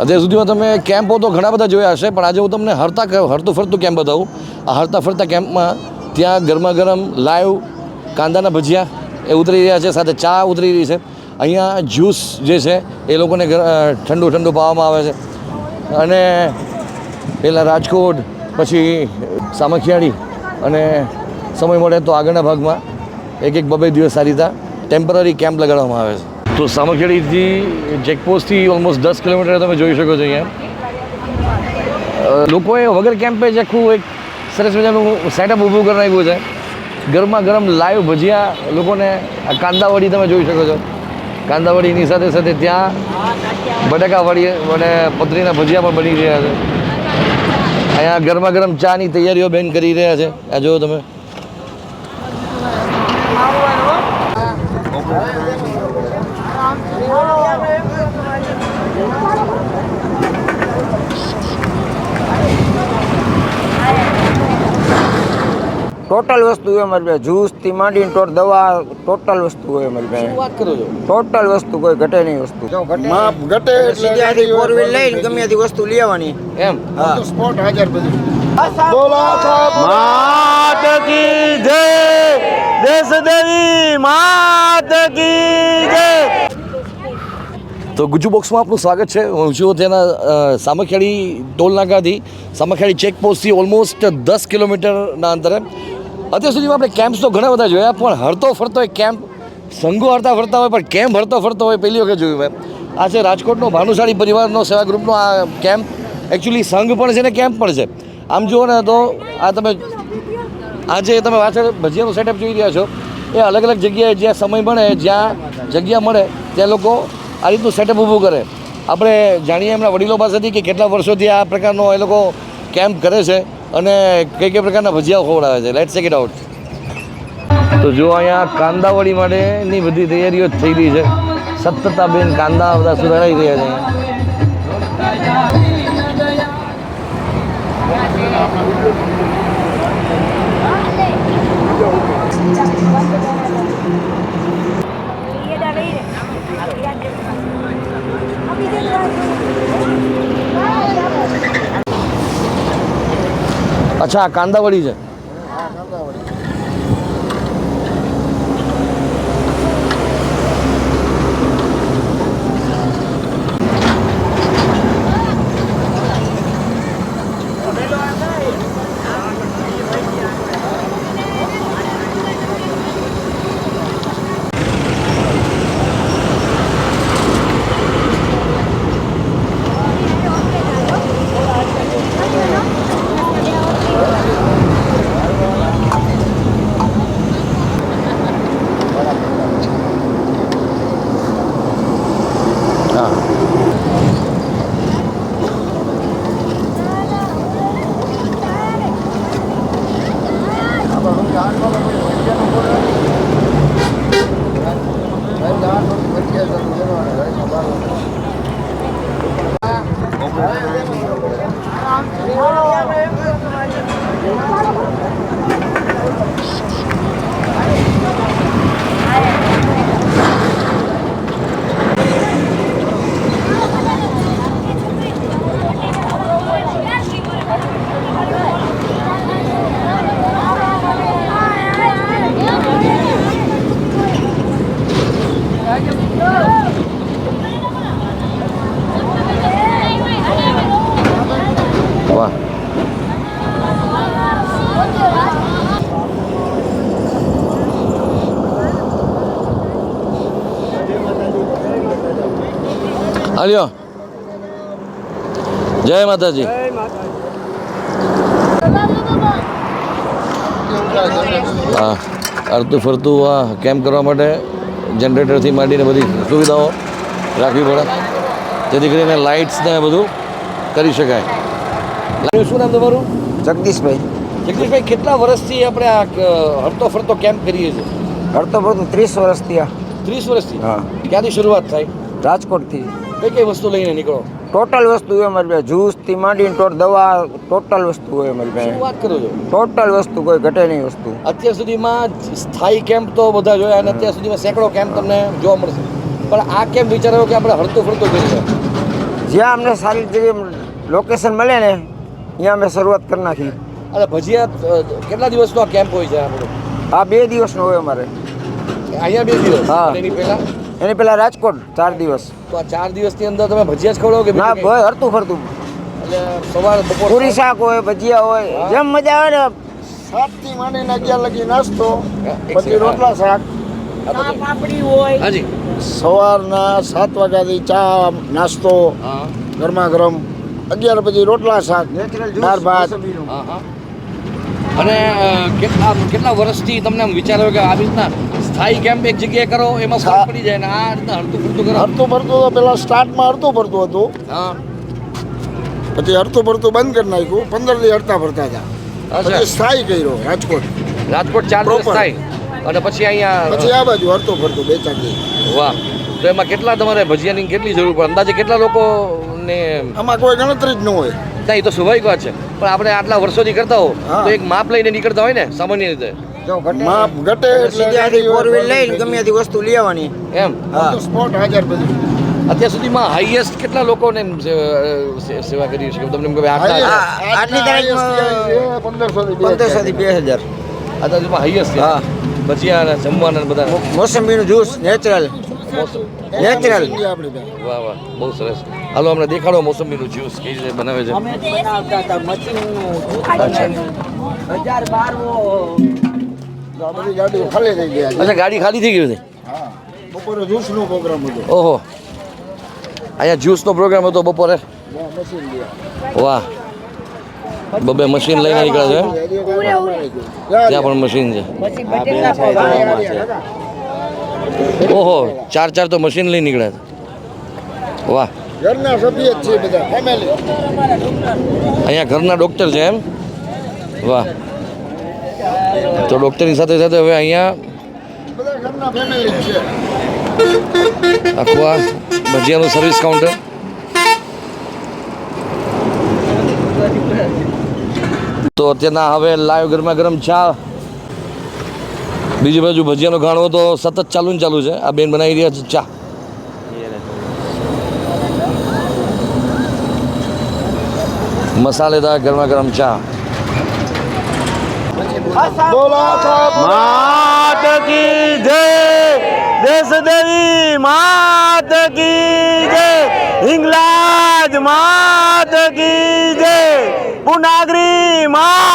અત્યાર સુધીમાં તમે કેમ્પો તો ઘણા બધા જોયા હશે, પણ આજે હું તમને હરતા હરતું ફરતું કેમ્પ બતાવું? આ હરતા ફરતા કેમ્પમાં ત્યાં ગરમા ગરમ લાઈવ કાંદાના ભજીયા એ ઉતરી રહ્યા છે, સાથે ચા ઉતરી રહી છે. અહીંયા જ્યુસ જે છે, એ લોકોને ઠંડુ ઠંડુ પાવામાં આવે છે. અને પહેલાં રાજકોટ, પછી સામખિયાળી અને સમય મળે તો આગળના ભાગમાં એક એક બબે દિવસ આ રીતે ટેમ્પરરી કેમ્પ લગાડવામાં આવે છે. તો સામખેડીથી ચેકપોસ્ટથી ઓલમોસ્ટ દસ કિલોમીટર તમે જોઈ શકો છો અહીંયા. લોકોએ વગર કેમ્પે જ આખું એક સરસ મજાનું સેટઅપ ઊભું કરી નાખ્યું છે. ગરમા ગરમ લાઈવ ભજીયા લોકોને આ કાંદાવાડી તમે જોઈ શકો છો. કાંદાવાડીની સાથે સાથે ત્યાં બટાકાવાડી અને પતરીના ભજીયા પણ બની રહ્યા છે. અહીંયા ગરમા ગરમ ચાની તૈયારીઓ બેન કરી રહ્યા છે. આ જુઓ તમે. ટોટલ વસ્તુ હોય અમારી પાસે. જ્યુસથી માંડીને ટોટ દવા ટોટલ વસ્તુ હોય અમારી પાસે. વાત કરો છો? ટોટલ વસ્તુ કોઈ ઘટે નહીં વસ્તુ. માપ ઘટે એટલે સીધી ફોર વ્હીલ લઈને ગમે ત્યાંથી વસ્તુ લેવાની એમ? હા. સ્પોટ હાજર બધું. બોલા સાહેબ. માત કી જય દેશ દેવી માત કી જય. તો ગુજુ બોક્સમાં આપનું સ્વાગત છે. હું છું તેના સામખિયાળી ટોલ નાકાથી. સામખિયાળી ચેકપોસ્ટથી ઓલમોસ્ટ દસ કિલોમીટરના અંતરે. અત્યાર સુધીમાં આપણે કેમ્પ્સ તો ઘણા બધા જોયા, પણ હરતો ફરતો એક કેમ્પ સંઘો હરતા ફરતા હોય, પણ કેમ્પ હરતો ફરતો હોય, પહેલી વખત જોયું મેં આ છે રાજકોટનો ભાનુશાળી પરિવારનો સેવા ગ્રુપનો આ કેમ્પ એકચ્યુઅલી સંઘ પણ છે ને કેમ્પ પણ છે. આમ જુઓ ને તો આ તમે આજે તમે પાછળ ભજીયાનું સેટઅપ જોઈ રહ્યા છો. એ અલગ અલગ જગ્યાએ જ્યાં સમય મળે, જ્યાં જગ્યા મળે, ત્યાં લોકો આ રીતનું સેટઅપ ઊભું કરે. આપણે જાણીએ એમના વડીલો પાસેથી કે કેટલા વર્ષોથી આ પ્રકારનો એ લોકો કેમ્પ કરે છે. અને કઈ કઈ પ્રકારના ભજીયાઓ ખવડાવે છે? લેટ ચેક ઇટ આઉટ તો જો અહીંયા કાંદાવડી માટેની બધી તૈયારીઓ જ થઈ રહી છે. સતતાબેન કાંદા બધા સુધારાઈ રહ્યા છે. અચ્છા આ કાંદાવડી છે હા વાહ હાલ્યો. જય માતાજી. હા અડતું ફરતું આ કેમ્પ કરવા માટે જનરેટરથી માંડીને બધી સુવિધાઓ રાખવી પડે. જેથી કરીને લાઇટ્સ ને બધું કરી શકાય. શું નામ તમારું? જગદીશભાઈ. જગદીશભાઈ કેટલા વર્ષથી આપણે આ હરતો ફરતો કેમ્પ કરીએ છીએ? હરતો ફરતો ત્રીસ વર્ષથી આ ત્રીસ વર્ષથી? હા. ક્યાંથી શરૂઆત થાય? રાજકોટથી. કઈ કઈ વસ્તુ લઈને નીકળો? ટોટલ વસ્તુ હોય અમારી પાસે જ્યુસથી માંડીને ટોટ દવા ટોટલ વસ્તુ હોય અમારી શું પાસે વાત કરો છો? ટોટલ વસ્તુ કોઈ ઘટે નહીં વસ્તુ. અત્યાર સુધીમાં સ્થાયી કેમ્પ તો બધા જોયા અને અત્યાર સુધીમાં સેંકડો કેમ્પ તમને જોવા મળશે. પણ આ કેમ્પ વિચારો કે આપણે હરતો ફરતું કરીએ જ્યાં અમને સારી જગ્યાએ લોકેશન મળે ને ત્યાં અમે શરૂઆત કરી નાખી. અરે ભજીયા કેટલા દિવસનો આ કેમ્પ હોય છે આપણો આ બે દિવસનો હોય અમારે. અહીંયા બે દિવસ? હા. એની પહેલા? એની પહેલાં રાજકોટ ચાર દિવસ. તો આ ચાર દિવસની અંદર તમે ભજીયા જ ખવડાવો કે ના ભાઈ હરતું ફરતું. એટલે સવાર બપોર પૂરી શાક હોય ભજીયા હોય જેમ મજા આવે ને સાતથી માંડીને અગિયાર લગી નાસ્તો પછી રોટલા શાક. હાજી. સવારના સાત વાગ્યાથી ચા નાસ્તો ગરમા ગરમ અગિયાર પછી રોટલા શાક દાળ ભાત. હા હા. અને કેટલા કેટલા વર્ષથી તમને આમ વિચાર કે આવી રીતના સ્થાયી કેમ્પ એક જગ્યાએ કરો એમાં ફરક પડી જાય ને આ રીતના હરતું ફરતું કરો? હરતું ફરતું તો પેલા સ્ટાર્ટમાં હરતું ફરતું હતું. હા. પછી હરતું ફરતું બંધ કરી નાખ્યું પંદર દી હરતા ફરતા હતા. પછી સ્થાયી કર્યો રાજકોટ. રાજકોટ ચાર દિવસ સ્થાયી. થાય અને પછી અહીંયા પછી આ બાજુ હરતું ફરતું બે ચાર વાહ. તો એમાં કેટલા તમારે ભજીયાની કેટલી જરૂર પડે? અંદાજે કેટલા લોકો ને આમાં કોઈ ગણતરી જ ન હોય. ના એ તો સ્વાભાવિક વાત છે. પણ આપણે આટલા વર્ષોથી કરતા હો. તો એક માપ લઈને નીકળતા હોય ને સામાન્ય રીતે. માપ ઘટે એટલે ફોર વ્હીલ લઈને ગમે ત્યાંથી વસ્તુ લઈ આવવાની. એમ? હા. સ્પોટ હાજર બધું. અત્યાર સુધીમાં હાઈએસ્ટ કેટલા લોકોને સેવા કરી છે? તમને એમ કે ભાઈ આટલા તારીખમાં પંદરસો થી બે હજાર. અત્યાર સુધીમાં હાઈએસ્ટ છે? હા. ભજીયા અને જમવાના ને બધા મોસંબીનું જ્યુસ નેચરલ નેચરલ વાહ વાહ. બહુ સરસ. હાલો અમને દેખાડો મોસંબીનું જ્યુસ. કેવી રીતે બનાવે છે? ગાડીઓ ખાલી થઈ ગયા છે. અચ્છા ગાડી ખાલી થઈ ગઈ હતી બપોરે જ્યુસ નો પ્રોગ્રામ હતો. ઓહો. અહીંયા જ્યુસનો પ્રોગ્રામ હતો બપોરે? વાહ. બબે મશીન લઈને નીકળે છે ત્યાં પણ મશીન છે. ઓહો ચાર ચાર તો મશીન લઈને નીકળ્યા છે. વાહ. ઘરના સભ્ય જ છીએ બધા ફેમિલી અહીંયા ઘરના ડૉક્ટર છે એમ? વાહ. તો ડૉક્ટરની સાથે સાથે હવે અહીંયા બધા ઘરના ફેમિલી છે. આખું આ ભજીયાનું સર્વિસ કાઉન્ટર તો અત્યારના હવે લાઈવ ગરમા ગરમ ચા. બીજી બાજુ ભજીયાનો ઘાણો તો સતત ચાલુ ને ચાલુ છે. આ બેન બનાવી રહ્યા છે ચા. મસાલેદાર ગરમા ગરમ ચા. માત કી જય, દેશ દેવી, માત કી જય હિંગલાજ માત કી જય, પુનાગરી, માત